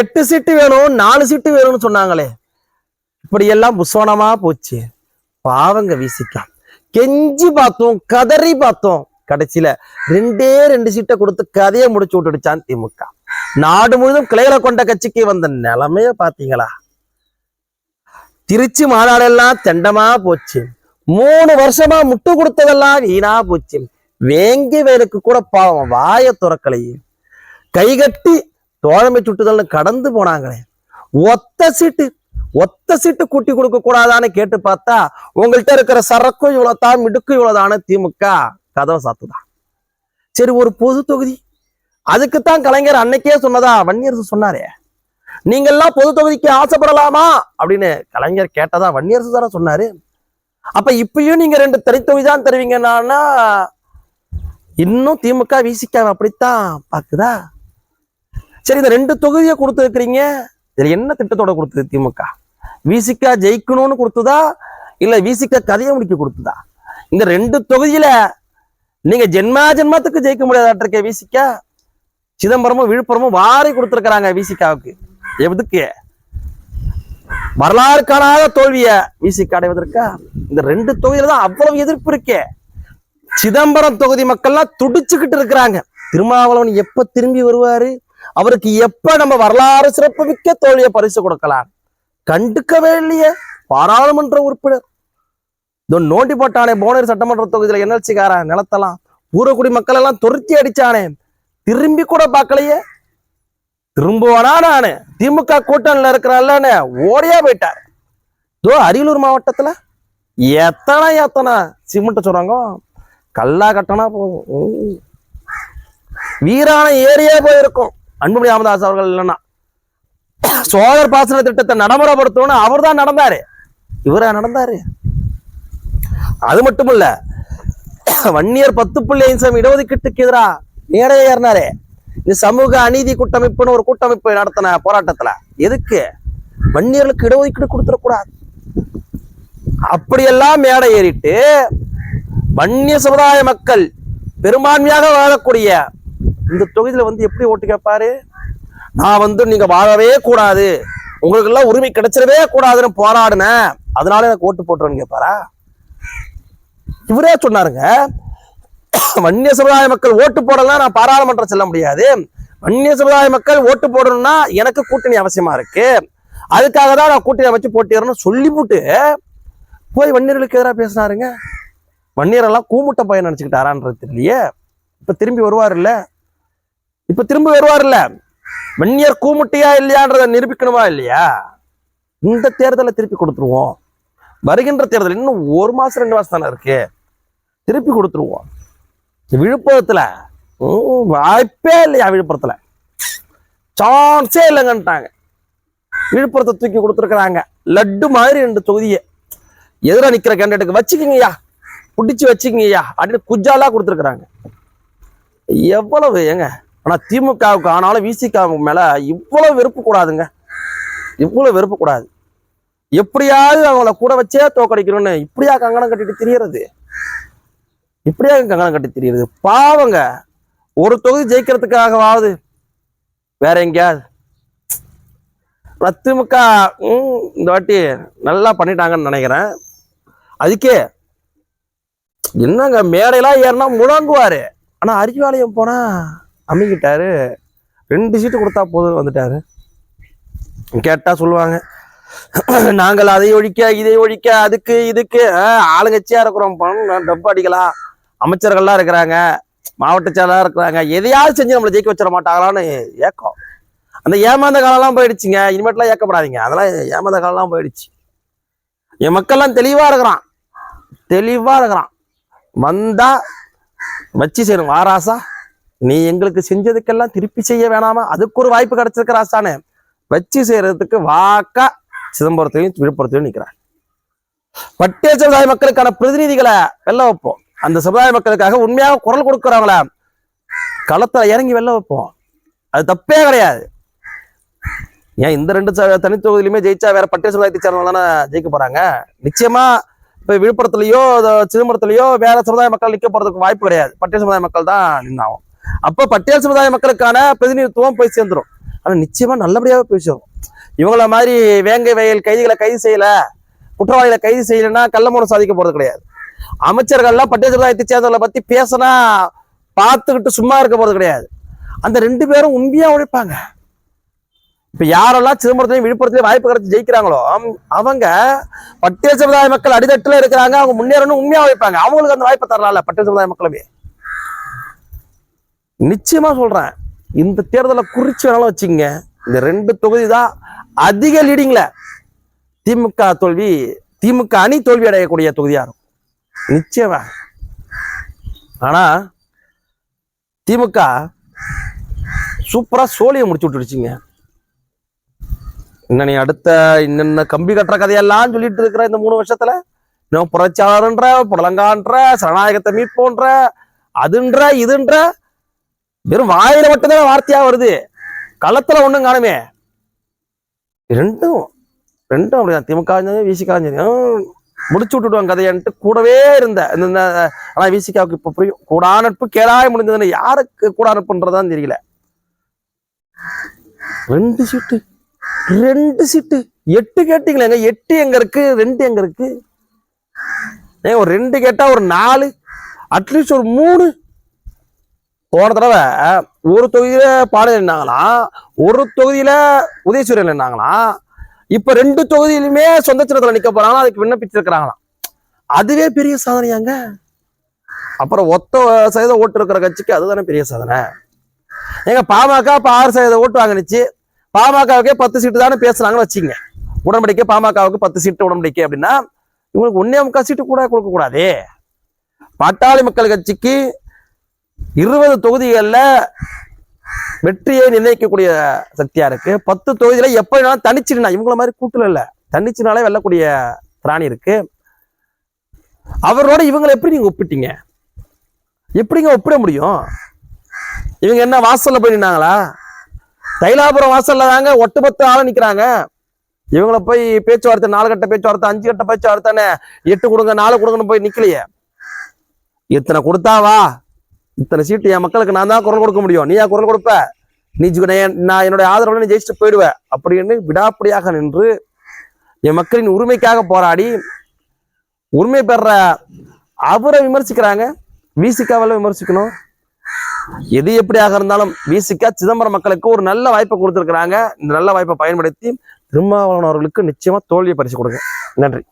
எட்டு சீட்டு வேணும் நாலு சீட்டு வேணும்னு சொன்னாங்களே. இப்படியெல்லாம் புஸ்வனமா போச்சு. பாவங்க வீசிக்கா கெஞ்சி பார்த்தோம் கதறி பார்த்தோம். கடைசியில ரெண்டே ரெண்டு சீட்டை கொடுத்து கதையை முடிச்சு விட்டுடுச்சான் திமுக. நாடு முழுதும் கிளைகளை கொண்ட கட்சிக்கு வந்த நிலைமைய பாத்தீங்களா திருச்சி மாநாடெல்லாம் தெண்டமா போச்சு. மூணு வருஷமா முட்டு கொடுத்ததெல்லாம் வீணா போச்சு. வேங்கி வேலுக்கு கூட பாவம் வாய துறக்கலையே. கைகட்டி தோழமை சுட்டுதல்னு கடந்து போனாங்களே. ஒத்த சீட்டு ஒத்த சீட்டு கூட்டி கொடுக்க கூடாதான்னு கேட்டு பார்த்தா உங்கள்கிட்ட இருக்கிற சரக்கும் இவ்வளவுதான் மிடுக்கும் இவ்வளவுதான திமுக கதவை சாத்துதான் சரி ஒரு பொது தொகுதி. அதுக்குத்தான் கலைஞர் அன்னைக்கே சொன்னதா வன்னியரசு சொன்னாரே. நீங்க எல்லாம் பொது தொகுதிக்கு ஆசைப்படலாமா? அப்படின்னு கலைஞர் கேட்டதா வன்னியரசு தானே சொன்னாரு. அப்ப இப்பயும் நீங்க ரெண்டு தனித்தொகுதி தான் தருவீங்கன்னா இன்னும் திமுக விசிக அப்படித்தான் பாக்குதா சரி இந்த ரெண்டு தொகுதியை கொடுத்துருக்கிறீங்க. இதுல என்ன திட்டத்தோட கொடுத்தது திமுக? விசிக ஜெயிக்கணும்னு கொடுத்ததா? இல்ல விசிக கதையை முடிக்க கொடுத்ததா? இந்த ரெண்டு தொகுதியில நீங்க ஜென்மா ஜென்மத்துக்கு ஜெயிக்க முடியாதாட்டிருக்க விசிகா சிதம்பரமும் விழுப்புரமும் வாரி கொடுத்துருக்காங்க விசிகாவுக்கு எதுக்கு? வரலாறு காணாத தோல்விய விசிக அடைவதற்கா? இந்த ரெண்டு தொகுதியில தான் அவ்வளவு எதிர்ப்பு இருக்கே. சிதம்பரம் தொகுதி மக்கள்லாம் துடிச்சுக்கிட்டு இருக்கிறாங்க. திருமாவளவன் எப்ப திரும்பி வருவாரு? அவருக்கு எப்ப நம்ம வரலாறு சிறப்புமிக்க தோல்வியை பரிசு கொடுக்கலாம்? கண்டுக்கவே இல்லையே பாராளுமன்ற உறுப்பினர். இதோ நோண்டி போட்டானே போனர் சட்டமன்ற தொகுதியில என்எல்சிக்காரன் நிலத்தெல்லாம் ஊரக்குடி மக்கள் எல்லாம் துருத்தி அடிச்சானே. திரும்பி கூட பார்க்கலையே. திரும்புவானா நானு? திமுக கூட்டணியில இருக்கிறான்ல ஓடியா போயிட்டார். இதோ அரியலூர் மாவட்டத்துல எத்தனை எத்தனை சிமெண்ட் சொல்றாங்க கல்லா கட்டனா போதும். வீரான ஏரியா போயிருக்கும். அன்புமணி ராமதாஸ் அவர்கள் இல்லைன்னா. சோழர் பாசன திட்டத்தை நடைமுறைப்படுத்தணும்னு அவர் தான் நடந்தாரு. இவரா நடந்தாரு? அது மட்டும் இல்ல வன்னியர் பத்து புள்ளி ஐந்து இடஒதுக்கீட்டுக்கு எதிரா மேடையை ஏறினாரு. இந்த சமூக அநீதி கூட்டமைப்புன்னு ஒரு கூட்டமைப்பு நடத்தின போராட்டத்துல. எதுக்கு? வன்னியர்களுக்கு இடஒதுக்கீடு கொடுத்துடக்கூடாது. அப்படியெல்லாம் மேடை ஏறிட்டு வன்னிய சமுதாய மக்கள் பெரும்பான்மையாக வாழக்கூடிய இந்த தொகுதியில் வந்து எப்படி ஓட்டு கேட்பாரு? நான் வந்து நீங்க வாழவே கூடாது. உங்களுக்கு எல்லாம் உரிமை கிடைச்சிடவே கூடாதுன்னு போராடினேன். அதனால எனக்கு ஓட்டு போட்டுறேன்னு கேட்பாரா? இவரே சொன்னாருங்க வன்னிய சமுதாய மக்கள் ஓட்டு போடலாம் நான் பாராளுமன்றம் செல்ல முடியாது. வன்னிய சமுதாய மக்கள் ஓட்டு போடணும்னா எனக்கு கூட்டணி அவசியமா இருக்கு. அதுக்காக தான் நான் கூட்டணி அமைச்சு போட்டிடுறேன்னு சொல்லிவிட்டு போய் வன்னியர்களுக்கு எதிராக பேசினாருங்க. வன்னியரெல்லாம் கூமுட்ட பையன் நினச்சிக்கிட்டாரான்றது இல்லையே இப்போ திரும்பி வருவார் இல்லை? இப்ப திரும்ப வருவார் இல்ல வெண்ணியர் கூமுட்டியா இல்லையான்றதை நிரூபிக்கணுமா இல்லையா? இந்த தேர்தலை திருப்பி கொடுத்துருவோம். வருகின்ற தேர்தல் இன்னும் ஒரு மாசம் ரெண்டு மாசம் தானே இருக்கு. திருப்பி கொடுத்துருவோம். விழுப்புரத்துல வாய்ப்பே இல்லையா விழுப்புரத்துல? சான்ஸே இல்லைங்கன்ட்டாங்க. விழுப்புரத்தை தூக்கி கொடுத்துருக்குறாங்க. லட்டு மாதிரி ரெண்டு தொகுதியை. எதிராக நிக்கிற கேண்டிடேட்டுக்கு வச்சுக்கிங்கய்யா. பிடிச்சி வச்சுக்கிங்கய்யா. அப்படின்னு குஜாலா கொடுத்துருக்குறாங்க. எவ்வளவு ஏங்க? ஆனா திமுகவுக்கு ஆனாலும் விசிகாவுக்கு மேல இவ்வளவு வெறுப்பு கூடாதுங்க இவ்வளவு வெறுப்பு கூடாது எப்படியாவது அவங்கள கூட வச்சே தோக்கடிக்கணும்னு இப்படியா கங்கணம் கட்டிட்டு தெரியறது? இப்படியா கங்கணம் கட்டி திரியறது? பாவங்க. ஒரு தொகுதி ஜெயிக்கிறதுக்காகவாவது. வேற எங்கேயாவது. திமுக இந்த வாட்டி நல்லா பண்ணிட்டாங்கன்னு நினைக்கிறேன். அதுக்கே என்னங்க மேடையெல்லாம் ஏறினா முழங்குவாரு. ஆனா அறிவாலயம் போனா அமைக்கிட்டாரு. ரெண்டு சீட்டு கொடுத்தா போதும் வந்துட்டாரு. கேட்டால் சொல்லுவாங்க நாங்கள் அதை ஒழிக்க இதை ஒழிக்க அதுக்கு இதுக்கு ஆளுங்கட்சியாக இருக்கிறோம் பணம் டப்பு அடிக்கலாம் அமைச்சர்கள்லாம் இருக்கிறாங்க மாவட்ட செயலாக இருக்கிறாங்க எதையாவது செஞ்சு நம்மளை ஜெயிக்க வச்சிட மாட்டாங்களான்னு ஏக்கம். அந்த ஏமாந்த காலம்லாம் போயிடுச்சுங்க இனிமேட்டுலாம் ஏக்கப்படாதீங்க. அதெல்லாம் ஏமாந்த காலம்லாம் போயிடுச்சு. என் மக்கள்லாம் தெளிவாக இருக்கிறான். தெளிவாக இருக்கிறான். வந்தால் வச்சு செய்யணும் வாராசா? நீ எங்களுக்கு செஞ்சதுக்கெல்லாம் திருப்பி செய்ய வேணாமா? அதுக்கு ஒரு வாய்ப்பு கிடைச்சிருக்க ராசானே வச்சு செய்யறதுக்கு வாக்கா சிதம்பரத்தையும் விழுப்புரத்தையும் நிக்கிறார். பட்டியல் சமுதாய மக்களுக்கான பிரதிநிதிகளை வெள்ள வைப்போம். அந்த சமுதாய மக்களுக்காக உண்மையாக குரல் கொடுக்குறவங்கள களத்துல இறங்கி வெள்ள வைப்போம். அது தப்பே கிடையாது. ஏன் இந்த ரெண்டு தனி தொகுதியிலுமே ஜெயிச்சா வேற பட்டியல் சமுதாயத்தை சேர்ந்தவங்க தானே ஜெயிக்க போறாங்க? நிச்சயமா இப்ப விழுப்புரத்துலயோ சிதம்பரத்துலயோ வேற சமுதாய மக்கள் நிக்க போறதுக்கு வாய்ப்பு கிடையாது. பட்டியல் சமுதாய மக்கள் தான் நின்னாகும். அப்ப பட்டியல் சமுதாய மக்களுக்கான பிரதிநிதித்துவம் போய் சேர்ந்துரும். ஆனா நிச்சயமா நல்லபடியாவே பேசுவோம் இவங்கள மாதிரி வேங்கை வயல் கைதிகளை கைது செய்யல குற்றவாளிகளை கைது செய்யலைன்னா கள்ளமூலம் சாதிக்க போறது கிடையாது. அமைச்சர்கள்லாம் பட்டியல் சமுதாயத்தை சேர்ந்தவர்களை பத்தி பேசினா பார்த்துக்கிட்டு சும்மா இருக்க போறது கிடையாது. அந்த ரெண்டு பேரும் உண்மையா உழைப்பாங்க. இப்ப யாரெல்லாம் சிதம்பரத்திலையும் விழுப்புரத்திலையும் வாய்ப்பு கிடைச்சு ஜெயிக்கிறாங்களோ அவங்க பட்டியல் சமுதாய மக்கள் அடித்தட்டுல இருக்கிறாங்க அவங்க முன்னேறணும் உண்மையா உழைப்பாங்க. அவங்களுக்கு அந்த வாய்ப்பை தரலாம்ல பட்டியல் சமுதாய மக்களுமே. நிச்சயமா சொல்றேன். இந்த தேர்தலை குறித்து வேணாலும் வச்சுங்க இந்த ரெண்டு தொகுதி தான் அதிக லீடிங்ல திமுக தோல்வி திமுக அணி தோல்வி அடையக்கூடிய தொகுதியா இருக்கும். நிச்சயமா. ஆனா திமுக சூப்பரா சோழியை முடிச்சு விட்டுடுச்சுங்க இன்னும் நீ அடுத்த இன்னென்ன கம்பி கட்டுற கதையெல்லாம் சொல்லிட்டு இருக்கிற இந்த மூணு வருஷத்துல? இன்னும் புரட்சியாளர்ன்ற புடலங்கான்ற சனநாயகத்தை மீட்போன்ற அதுன்ற இதுன்ற வெறும் வாயில மட்டும்தான் வார்த்தையா வருது? களத்துல ஒண்ணும் காணுமே. ரெண்டும் ரெண்டும் அப்படிதான். திமுக விசிகா முடிச்சு விட்டுடுவாங்க கதையன்ட்டு கூடவே இருந்த. இந்த- இந்த ஆனா விசிகாவுக்கு இப்ப புரியும். கூடா நட்பு கேடாய முடிஞ்சதுன்னு யாருக்கு கூடா நட்புன்றதான் தெரியல. ரெண்டு சீட்டு ரெண்டு சீட்டு. எட்டு கேட்டீங்களேங்க. எட்டு எங்க இருக்கு? ரெண்டு எங்க இருக்கு? ஏன் ஒரு ரெண்டு கேட்டா ஒரு நாலு அட்லீஸ்ட் ஒரு மூணு. போன தடவை ஒரு தொகுதியில பாடல் என்னாங்களாம் ஒரு தொகுதியில உதயசூரியன் என்னாங்களாம் இப்ப ரெண்டு தொகுதியிலுமே சொந்த சின்னத்துல நிக்க போறாங்க அதுக்கு விண்ணப்பிச்சிருக்கிறாங்களாம். அதுவே பெரிய சாதனையாங்க. அப்புறம் ஒத்த சதவீத ஓட்டு இருக்கிற கட்சிக்கு அதுதானே பெரிய சாதனை. எங்க பாமக இப்ப ஆறு சதவீத ஓட்டு வாங்கினுச்சு. பாமகவுக்கே பத்து சீட்டு தானே பேசுறாங்கன்னு வச்சுங்க உடன்படிக்கை பாமகவுக்கு பத்து சீட்டு உடன்படிக்கை அப்படின்னா இவங்களுக்கு ஒன்னே முக்கால் சீட்டு கூட கொடுக்க பட்டாளி பாட்டாளி மக்கள் கட்சிக்கு இருபது தொகுதிகளில் வெற்றியை நிர்ணயிக்கக்கூடிய சக்தியா இருக்கு. பத்து தொகுதியில எப்ப வேணாலும் தனிச்சிருந்தா இவங்கள மாதிரி கூட்டுல இல்ல. தனிச்சினாலே வெல்லக்கூடிய திராணி இருக்கு. அவரோட இவங்களை எப்படி நீங்க ஒப்பிட்டீங்க? எப்படிங்க ஒப்பிட முடியும்? இவங்க என்ன வாசல்ல போய் நின்னாங்களா? தைலாபுரம் வாசல்ல தாங்க ஒட்டுமொத்த ஆள நிக்கிறாங்க. இவங்கள போய் பேச்சுவார்த்தை நாலு கட்ட பேச்சுவார்த்தை அஞ்சு கட்ட பேச்சுவார்த்தைன்னு எட்டு கொடுங்க நாலு கொடுங்கன்னு போய் நிக்கலையே. இத்தனை கொடுத்தாவா இத்தனை சீட்டு என் மக்களுக்கு நான் தான் குரல் கொடுக்க முடியும். நீயா குரல் கொடுப்ப? நீ நான் என்னுடைய ஆதரவுல நீ ஜெயிச்சுட்டு போயிடுவேன் அப்படின்னு விடாப்படியாக நின்று என் மக்களின் உரிமைக்காக போராடி உரிமை பெற அவரை விமர்சிக்கிறாங்க. விசிகாவில் விமர்சிக்கணும். எது எப்படியாக இருந்தாலும் விசிகா சிதம்பரம் மக்களுக்கு ஒரு நல்ல வாய்ப்பை கொடுத்துருக்குறாங்க. இந்த நல்ல வாய்ப்பை பயன்படுத்தி திருமாவளவன் அவர்களுக்கு நிச்சயமா தோல்வியை பரிசு கொடுங்க. நன்றி.